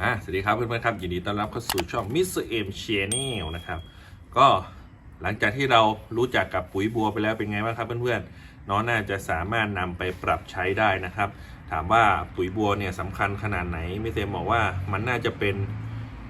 อะสวัสดีครับเพื่อนๆครับยินดีต้อนรับเข้าสู่ช่อง Mr. M Channel นะครับ ก็หลังจากที่เรารู้จักกับปุ๋ยบัวไปแล้วเป็นไงบ้างครับเพื่อนๆน้องน่าจะสามารถนำไปปรับใช้ได้นะครับ ถามว่าปุ๋ยบัวเนี่ยสำคัญขนาดไหนไม่เต็มบอกว่ามันน่าจะเป็น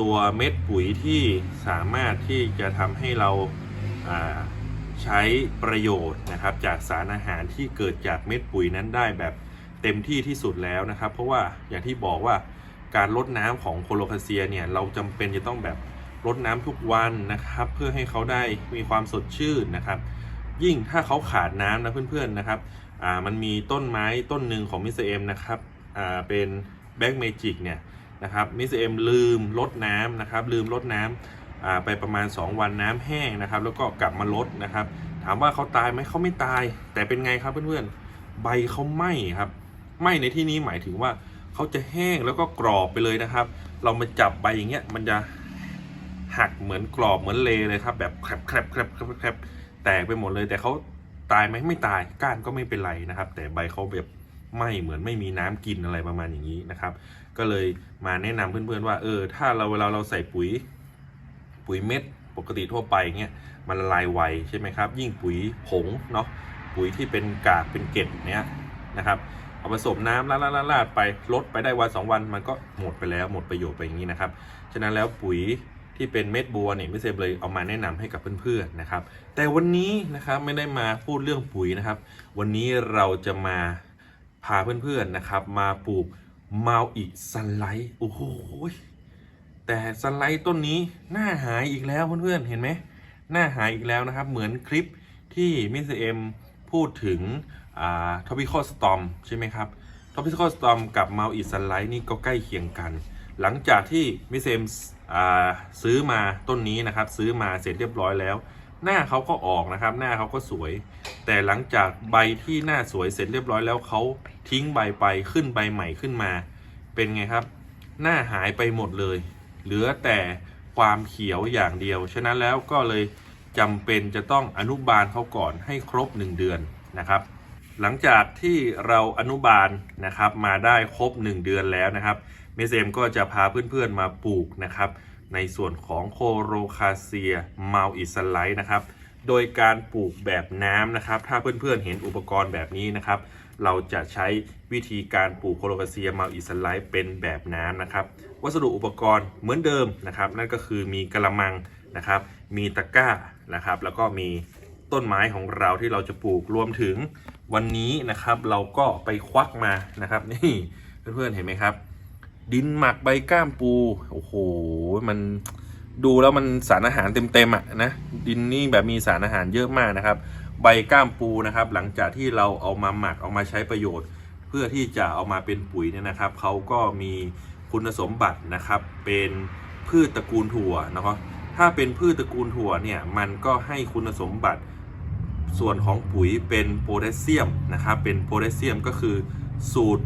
ตัวเม็ดปุ๋ยที่สามารถที่จะทำให้เราใช้ประโยชน์นะครับ จากสารอาหารที่เกิดจากเม็ดปุ๋ยนั้นได้แบบเต็มที่ที่สุดแล้วนะครับ เพราะว่าอย่างที่บอกว่า การลดน้ำของโคโลคาเซียเนี่ยเราจำเป็นจะต้องแบบลดน้ำทุกวันนะครับ เพื่อให้เขาได้มีความสดชื่นนะครับ ยิ่งถ้าเขาขาดน้ำนะเพื่อนๆนะครับอ่ามันมีต้นไม้ต้นหนึ่งของมิสเอ็มนะครับอ่าเป็นแบ็กเมจิกเนี่ยนะครับมิสเอ็มลืมลดน้ำนะครับ ลืมลดน้ำอ่าไปประมาณ 2 วันน้ำแห้งนะครับ แล้วก็กลับมาลดนะครับ ถามว่าเขาตายไหมเขาไม่ตาย แต่เป็นไงครับเพื่อนๆใบเขาไหม้ครับไหม้ในที่นี้หมายถึงว่า เขาจะแห้งแล้วก็กรอบไปเลยนะครับ เรามาจับใบอย่างเงี้ยมันจะหักเหมือนกรอบเหมือนเลเลยครับ แบบแครบแครบแครบแครบแครบแตกไปหมดเลย แต่เขาตายไหมไม่ตายก้านก็ไม่เป็นไรนะครับ แต่ใบเขาแบบไหม่เหมือนไม่มีน้ำกินอะไรประมาณอย่างนี้นะครับ ก็เลยมาแนะนำเพื่อนๆว่าเออถ้าเราเวลาเราใส่ปุ๋ย ปุ๋ยเม็ดปกติทั่วไปเงี้ยมันละลายไวใช่ไหมครับ ยิ่งปุ๋ยผงเนาะปุ๋ยที่เป็นกากเป็นเกล็ดเนี้ยนะครับ เอาผสมน้ำลาดลาดลาดไปลดไปได้วันสองวัน มันก็หมดไปแล้วหมดประโยชน์ไปอย่างนี้นะครับฉะนั้นแล้วปุ๋ยที่เป็นเม็ดบัวเนี่ยไม่เซมเลยเอามาแนะนำให้กับเพื่อนๆนะครับ แต่วันนี้นะครับไม่ได้มาพูดเรื่องปุ๋ยนะครับ วันนี้เราจะมาพาเพื่อนๆนะครับ มาปลูกเมาอิซันไลท์โอ้โหแต่ซันไลท์ต้นนี้หน้าหายอีกแล้วเพื่อนๆเห็นไหมหน้าหายอีกแล้วนะครับ เหมือนคลิปที่มิสเอ็มพูดถึง ทอปิคอสตอมใช่ไหมครับทอปิคอสตอมกับเมาอิสไลท์นี่ก็ใกล้เคียงกัน หลังจากที่มิเซมซื้อมาต้นนี้นะครับ ซื้อมาเสร็จเรียบร้อยแล้ว หน้าเขาก็ออกนะครับ หน้าเขาก็สวย แต่หลังจากใบที่หน้าสวยเสร็จเรียบร้อยแล้วเขาทิ้งใบไปขึ้นใบใหม่ขึ้นมา เป็นไงครับ หน้าหายไปหมดเลย เหลือแต่ความเขียวอย่างเดียว ฉะนั้นแล้วก็เลยจำเป็นจะต้องอนุบาลเขาก่อนให้ครบ 1 เดือนนะครับ หลังจากที่เราอนุบาลนะครับมาได้ครบ 1 เดือนแล้วนะครับเมเซมก็จะพาเพื่อนๆมาปลูกนะครับ ในส่วนของโคโรคาเซียมาอิสไลท์นะครับ โดยการปลูกแบบน้ำนะครับ ถ้าเพื่อนๆเห็นอุปกรณ์แบบนี้นะครับ เราจะใช้วิธีการปลูกโคโรคาเซียมาอิสไลท์เป็นแบบน้ำนะครับ วัสดุอุปกรณ์เหมือนเดิมนะครับ นั่นก็คือมีกระมังนะครับ มีตะกร้านะครับ แล้วก็มี ต้นไม้ของเราที่เราจะปลูกรวมถึงวันนี้นะครับ เราก็ไปควักมานะครับ นี่เพื่อนๆเห็นไหมครับ ดินหมักใบก้ามปูโอ้โหมันดูแล้วมันสารอาหารเต็มๆอะนะดินนี่แบบมีสารอาหารเยอะมากนะครับ ใบก้ามปูนะครับ หลังจากที่เราเอามาหมักเอามาใช้ประโยชน์ เพื่อที่จะเอามาเป็นปุ๋ยเนี่ยนะครับเขาก็มีคุณสมบัตินะครับ เป็นพืชตระกูลถั่วนะครับถ้าเป็นพืชตระกูลถั่วเนี่ยมันก็ให้คุณสมบัติ ส่วนของปุ๋ยเป็นโพแทสเซียมนะครับเป็นโพแทสเซียมก็คือสูตร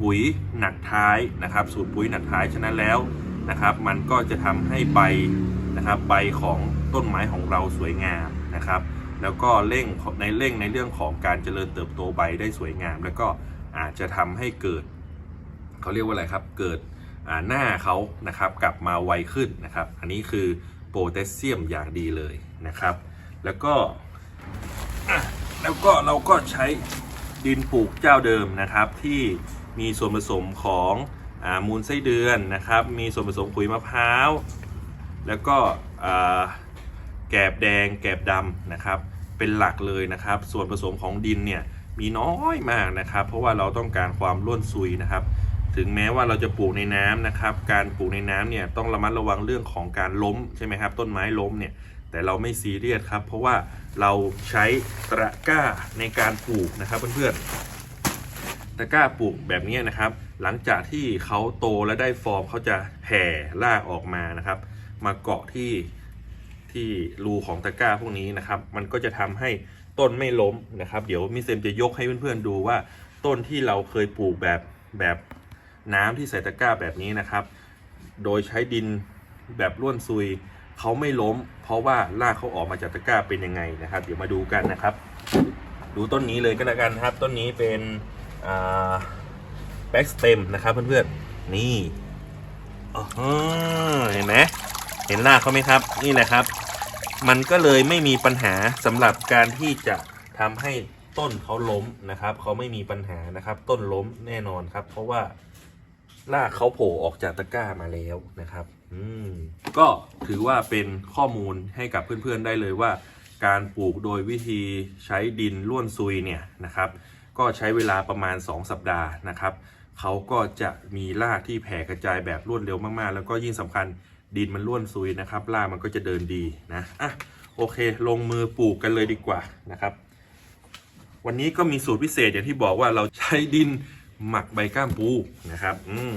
ปุ๋ยหนักท้ายนะครับ สูตรปุ๋ยหนักท้ายฉะนั้นแล้วนะครับ มันก็จะทำให้ใบนะครับใบของต้นไม้ของเราสวยงามนะครับ แล้วก็เร่งในเร่งในเรื่องของการเจริญเติบโตใบได้สวยงาม แล้วก็อาจจะทำให้เกิดเขาเรียกว่าอะไรครับเกิดหน้าเขานะครับกลับมาไวขึ้นนะครับ อันนี้คือโพแทสเซียมอย่างดีเลยนะครับ แล้วก็ แล้วก็เราก็ใช้ดินปลูกเจ้าเดิมนะครับ ที่มีส่วนผสมของอมูลไส้เดือนนะครับ มีส่วนผสมขุยมะพร้าว แล้วก็แกบแดงแกบดำนะครับ เป็นหลักเลยนะครับ ส่วนผสมของดินเนี่ยมีน้อยมากนะครับ เพราะว่าเราต้องการความร่วนซุยนะครับ ถึงแม้ว่าเราจะปลูกในน้ำนะครับ การปลูกในน้ำเนี่ยต้องระมัดระวังเรื่องของการล้มใช่ไหมครับ ต้นไม้ล้มเนี่ย แต่เราไม่ซีเรียสครับ เพราะว่าเราใช้ตะกร้าในการปลูกนะครับเพื่อนๆตะกร้าปลูกแบบนี้นะครับ หลังจากที่เขาโตและได้ฟอร์มเขาจะแผ่รากออกมานะครับ มาเกาะที่ที่รูของตะกร้าพวกนี้นะครับ มันก็จะทำให้ต้นไม่ล้มนะครับ เดี๋ยวมิเซมจะยกให้เพื่อนๆดูว่าต้นที่เราเคยปลูกแบบแบบน้ำที่ใส่ตะกร้าแบบนี้นะครับ โดยใช้ดินแบบร่วนซุย เขาไม่ล้ม เพราะว่ารากเขาออกมาจากตะกร้าเป็นยังไงนะครับ เดี๋ยวมาดูกันนะครับ ดูต้นนี้เลยก็แล้วกันครับ ต้นนี้เป็นแบ็กสเต็มนะครับเพื่อนๆนี่เห็นไหมเห็นรากเขาไหมครับ นี่แหละครับ มันก็เลยไม่มีปัญหาสำหรับการที่จะทำให้ต้นเขาล้มนะครับเขาไม่มีปัญหานะครับ ต้นล้มแน่นอนครับ เพราะว่ารากเขาโผล่ออกจากตะกร้ามาแล้วนะครับ ก็ถือว่าเป็นข้อมูลให้กับเพื่อนๆได้เลยว่า การปลูกโดยวิธีใช้ดินล้วนซุยเนี่ยนะครับ ก็ใช้เวลาประมาณ 2 สัปดาห์นะครับเขาก็จะมีรากที่แผ่กระจายแบบรวดเร็วมากๆ แล้วก็ยิ่งสำคัญดินมันล้วนซุยนะครับรากมันก็จะเดินดีนะอะโอเค ลงมือปลูกกันเลยดีกว่านะครับ วันนี้ก็มีสูตรพิเศษอย่างที่บอกว่าเราใช้ดินหมักใบก้ามปูนะครับ อืม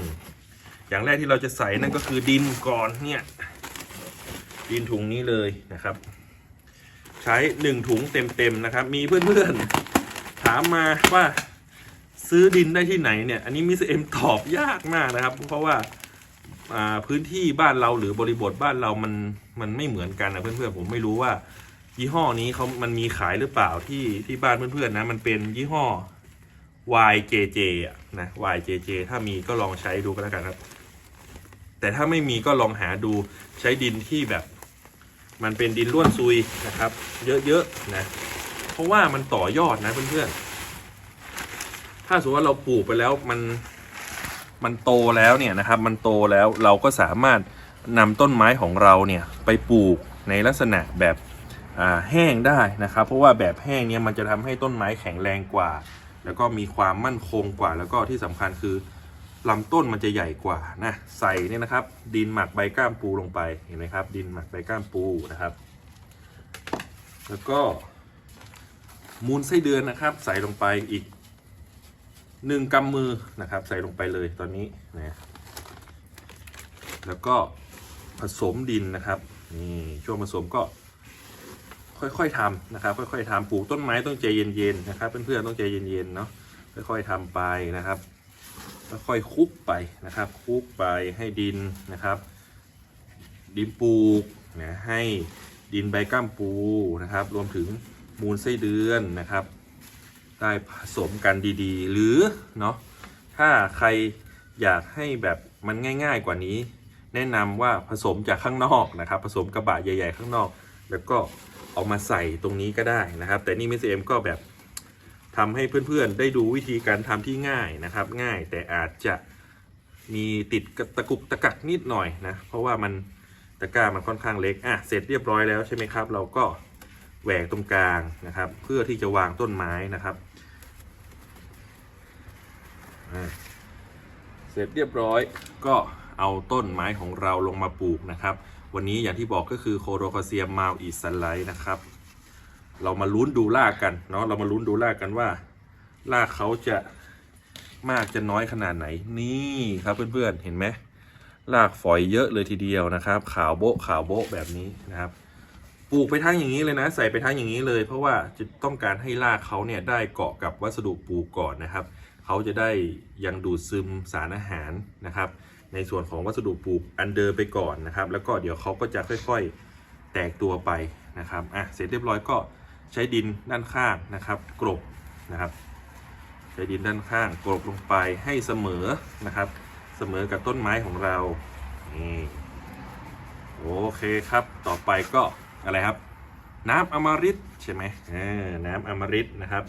อย่างแรกที่เราจะใส่นั่นก็คือดินก่อนเนี่ย ดินถุงนี้เลยนะครับ ใช้หนึ่งถุงเต็มๆนะครับ มีเพื่อนๆถามมาว่าซื้อดินได้ที่ไหนเนี่ย อันนี้มิสเอ็มตอบยากมากนะครับ เพราะว่าอ่าพื้นที่บ้านเราหรือบริบทบ้านเรามันมันไม่เหมือนกันนะเพื่อนๆผมไม่รู้ว่า ยี่ห้อนี้เขามันมีขายหรือเปล่าที่ที่บ้านเพื่อนๆนะ มันเป็นยี่ห้อ YJJ อะนะ YJJ ถ้ามีก็ลองใช้ดูก็แล้วกันครับ แต่ถ้าไม่มีก็ลองหาดูใช้ดินที่แบบ มันเป็นดินร่วนซุยนะครับ เยอะๆนะ เพราะว่ามันต่อยอดนะเพื่อนๆ ถ้าสมมติว่าเราปลูกไปแล้วมันมันโตแล้วเนี่ยนะครับ มันโตแล้วเราก็สามารถนำต้นไม้ของเราเนี่ยไปปลูกในลักษณะแบบแห้งได้นะครับ เพราะว่าแบบแห้งเนี่ยมันจะทำให้ต้นไม้แข็งแรงกว่า แล้วก็มีความมั่นคงกว่า แล้วก็ที่สำคัญคือลำต้นมันจะใหญ่กว่านะใส่เนี่ยนะครับ ดินหมักใบก้ามปูลงไปเห็นไหมครับ ดินหมักใบก้ามปูนะครับ แล้วก็ มูลไส้เดือนนะครับ ใส่ลงไปอีกหนึ่งกำมือนะครับ ใส่ลงไปเลยตอนนี้นะแล้วก็ผสมดินนะครับนี่ช่วงผสมก็ ค่อยๆทำนะครับ ค่อยๆทำปลูกต้นไม้ต้องใจเย็นๆนะครับ เพื่อนๆต้องใจเย็นๆเนาะค่อยๆทำไปนะครับค่อยๆคุกไปนะครับ คุกไปให้ดินนะครับ ดินปลูกนะให้ดินใบก้ามปูนะครับ รวมถึงมูลไส้เดือนนะครับ ได้ผสมกันดีๆ หรือเนาะถ้าใครอยากให้แบบมันง่าย ๆกว่านี้ แนะนำว่าผสมจากข้างนอกนะครับ ผสมกระบะใหญ่ ๆ ข้างนอก แล้วก็ เอามาใส่ตรงนี้ก็ได้นะครับ แต่นี่มิสเอ็มก็แบบทำให้เพื่อนๆ ได้ดูวิธีการทำที่ง่ายนะครับ ง่ายแต่อาจจะมีติดตะกุกตะกักนิดหน่อยนะ เพราะว่ามันตะกร้ามันค่อนข้างเล็ก อะ เสร็จเรียบร้อยแล้วใช่ไหมครับ เราก็แหวกตรงกลางนะครับ เพื่อที่จะวางต้นไม้นะครับเสร็จเรียบร้อยก็เอาต้นไม้ของเราลงมาปลูกนะครับ วันนี้อย่างที่บอกก็คือโคโรคาเซียมมาอิสไลนะครับ เรามาลุ้นดูรากกันเนาะเรามาลุ้นดูรากกันว่ารากเขาจะมากจะน้อยขนาดไหนนี่ครับเพื่อนๆเห็นไหมรากฝอยเยอะเลยทีเดียวนะครับ ขาวโบ๊ะขาวโบ๊ะแบบนี้นะครับปลูกไปทั้งอย่างนี้เลยนะ ใส่ไปทั้งอย่างนี้เลย เพราะว่าจะต้องการให้รากเขาเนี่ยได้เกาะกับวัสดุปลูกก่อนนะครับ เขาจะได้ยังดูดซึมสารอาหารนะครับ ในส่วนของวัสดุปลูกอันเดิมไปก่อนนะครับ แล้วก็เดี๋ยวเขาก็จะค่อยๆแตกตัวไปนะครับอะเสร็จเรียบร้อยก็ใช้ดินด้านข้างนะครับ กรบนะครับ ใช้ดินด้านข้างกรบลงไปให้เสมอนะครับ เสมอกับต้นไม้ของเรานี่โอเคครับ ต่อไปก็อะไรครับ น้ำอมฤตใช่ไหมเออน้ำอมฤตนะครับ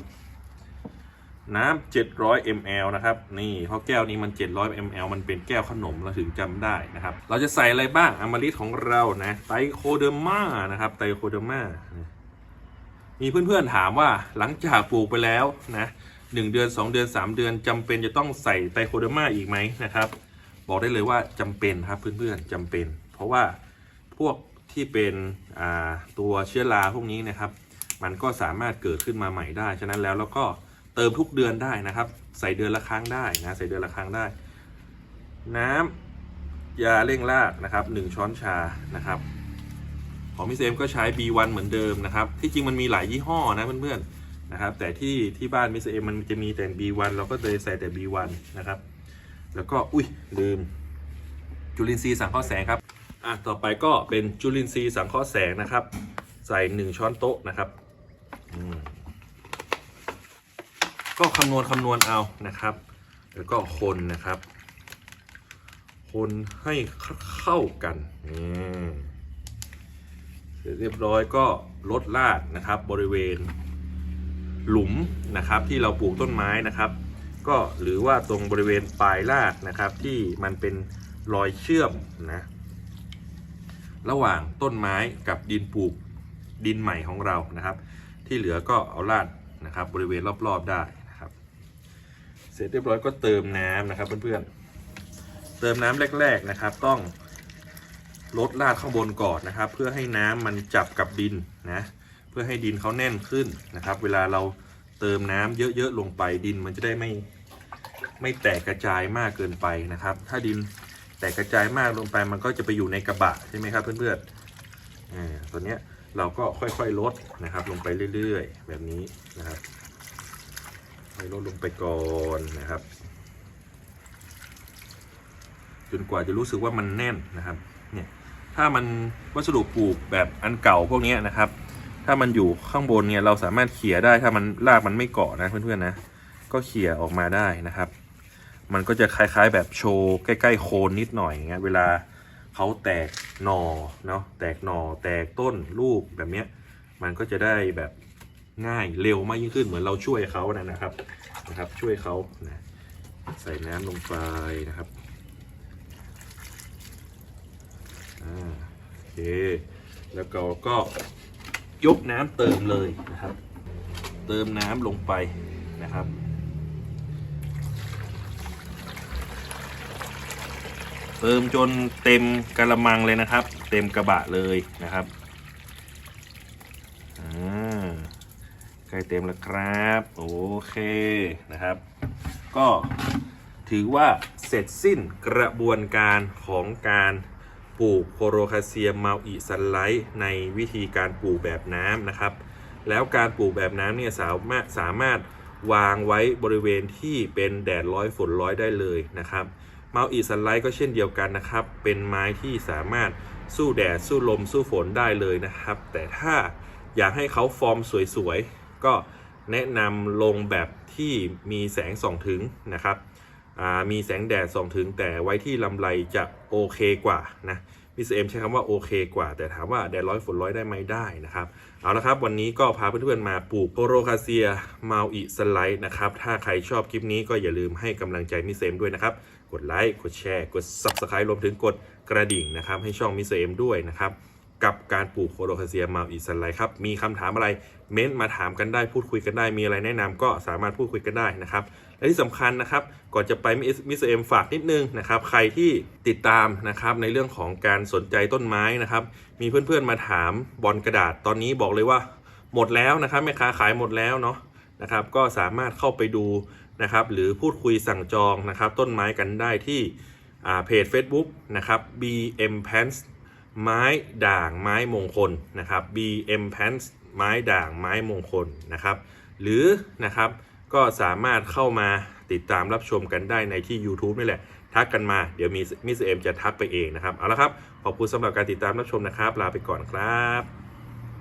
น้ำ700 ml นะครับนี่เพราะแก้วนี้มัน 700 ml มันเป็นแก้วขนมเราถึงจำได้นะครับ เราจะใส่อะไรบ้างอมฤตของเรานะไตรโคเดอร์มานะครับไตรโคเดอร์มามีเพื่อนๆถามว่าหลังจากปลูกไปแล้วนะหนึ่งเดือน 2 เดือน 3 เดือนจำเป็นจะต้องใส่ไตรโคเดอร์มาอีกไหมนะครับ บอกได้เลยว่าจำเป็นครับเพื่อนๆจำเป็น เพราะว่าพวกที่เป็นตัวเชื้อราพวกนี้นะครับ มันก็สามารถเกิดขึ้นมาใหม่ได้ฉะนั้นแล้วแล้วก็ เติมทุกเดือนได้นะครับ ใส่เดือนละครั้งได้นะ ใส่เดือนละครั้งได้ น้ำยาเร่งรากนะครับหนึ่งช้อนชานะครับ ของพี่เซมก็ใช้ B1 เหมือนเดิมนะครับ ที่จริงมันมีหลายยี่ห้อนะเพื่อนๆนะครับ แต่ที่ที่บ้านมิสเอมมันจะมีแต่ B1 เราก็เลยใส่แต่ B1 นะครับ แล้วก็อุ้ยลืมจุลินทรีย์สังเคราะห์แสงครับอะต่อไปก็เป็นจุลินทรีย์สังเคราะห์แสงนะครับ ใส่หนึ่งช้อนโต๊ะนะครับอืมก็ คำนวณคำนวณเอานะครับ แล้วก็คนนะครับ คนให้เข้ากันนี่เสร็จเรียบร้อยก็ลดลาดนะครับบริเวณหลุมนะครับที่เราปลูกต้นไม้นะครับ ก็หรือว่าตรงบริเวณปลายรากนะครับ ที่มันเป็นรอยเชื่อมนะระหว่างต้นไม้กับดินปลูกดินใหม่ของเรานะครับ ที่เหลือก็เอาลาดนะครับบริเวณรอบๆได้ เสร็จเรียบร้อยก็เติมน้ำนะครับเพื่อนๆ เติมน้ำแรก ๆนะครับ ต้องลดลาดข้างบนก่อนนะครับ เพื่อให้น้ำมันจับกับดินนะเพื่อให้ดินเขาแน่นขึ้นนะครับ เวลาเราเติมน้ำเยอะๆลงไปดินมันจะได้ไม่ไม่แตกกระจายมากเกินไปนะครับ ถ้าดินแตกกระจายมากลงไปมันก็จะไปอยู่ในกระบะใช่ไหมครับเพื่อนๆอ่าตัวเนี้ยเราก็ค่อยๆลดนะครับ ลงไปเรื่อยๆ แบบนี้นะครับ ค่อยลดลงไปก่อนนะครับ จนกว่าจะรู้สึกว่ามันแน่นนะครับ เนี่ย ถ้ามันวัสดุปลูกแบบอันเก่าพวกนี้นะครับ ถ้ามันอยู่ข้างบนเนี่ยเราสามารถเขี่ยได้ถ้ามันรากมันไม่เกาะนะเพื่อนๆนะ ก็เขี่ยออกมาได้นะครับ มันก็จะคล้ายๆ แบบโชว์ใกล้ๆโคนนิดหน่อยอย่างเงี้ย เวลาเขาแตกหน่อเนาะ แตกหน่อแตกต้นลูกแบบเนี้ย มันก็จะได้แบบ ง่ายเร็วมากยิ่งขึ้นเหมือนเราช่วยเขานะนะครับนะครับ ช่วยเขานะใส่น้ำลงไปนะครับอ่าโอเคแล้วก็ก็ยกน้ำเติมเลยนะครับ เติมน้ำลงไปนะครับเติมจนเต็มกระมังเลยนะครับ เต็มกระบะเลยนะครับอ่าใก ล้เต็มแล้วครับ โอเคนะครับ ก็ถือว่าเสร็จสิ้นกระบวนการของการปลูกโคโรคาเซียมเมัลอิซันไลท์ในวิธีการปลูกแบบน้ำนะครับ แล้วการปลูกแบบน้ำเนี่ยสามารถสามารถวางไว้บริเวณที่เป็นแดดร้อยฝนร้อยได้เลยนะครับเมัลอิซันไลท์ก็เช่นเดียวกันนะครับ เป็นไม้ที่สามารถสู้แดดสู้ลมสู้ฝนได้เลยนะครับ แต่ถ้าอยากให้เขาฟอร์มสวยๆ ก็แนะนำลงแบบที่มีแสงส่องถึงนะครับมีแสงแดดส่องถึงแต่ไว้ที่ลำไรจะโอเคกว่านะมิสเอ็มใช้คำว่าโอเคกว่า แต่ถามว่าแดดร้อยฝนร้อยได้ไหมได้นะครับ เอาละครับ วันนี้ก็พาเพื่อนๆมาปลูกโปโรคาเซียมาอิสไลด์นะครับ ถ้าใครชอบคลิปนี้ก็อย่าลืมให้กำลังใจมิสเอ็มด้วยนะครับ กดไลค์กดแชร์ กด Subscribe รวมถึงกดกระดิ่งนะครับ ให้ช่องมิสเอ็มด้วยนะครับ กับการปลูกโคโรคาเซียมาอิสไลด์ครับ มีคำถามอะไรเม้นต์มาถามกันได้พูดคุยกันได้ มีอะไรแนะนำก็สามารถพูดคุยกันได้นะครับ และที่สำคัญนะครับ ก่อนจะไปมิสเอ็มฝากนิดนึงนะครับ ใครที่ติดตามนะครับในเรื่องของการสนใจต้นไม้นะครับ มีเพื่อนๆมาถามบอลกระดาษ ตอนนี้บอกเลยว่าหมดแล้วนะครับแม่ค้าขายหมดแล้วเนาะนะครับ ก็สามารถเข้าไปดูนะครับหรือพูดคุยสั่งจองนะครับ ต้นไม้กันได้ที่อ่าเพจ Facebook นะครับ BM Pants ไม้ด่างไม้มงคลนะครับ BM Pants ไม้ด่างไม้มงคลนะครับ หรือนะครับก็สามารถเข้ามาติดตามรับชมกันได้ในที่ YouTube นี่แหละ ทักกันมาเดี๋ยวมีมิสเอ็มจะทักไปเองนะครับ เอาละครับ ขอบคุณสำหรับการติดตามรับชมนะครับ ลาไปก่อนครับ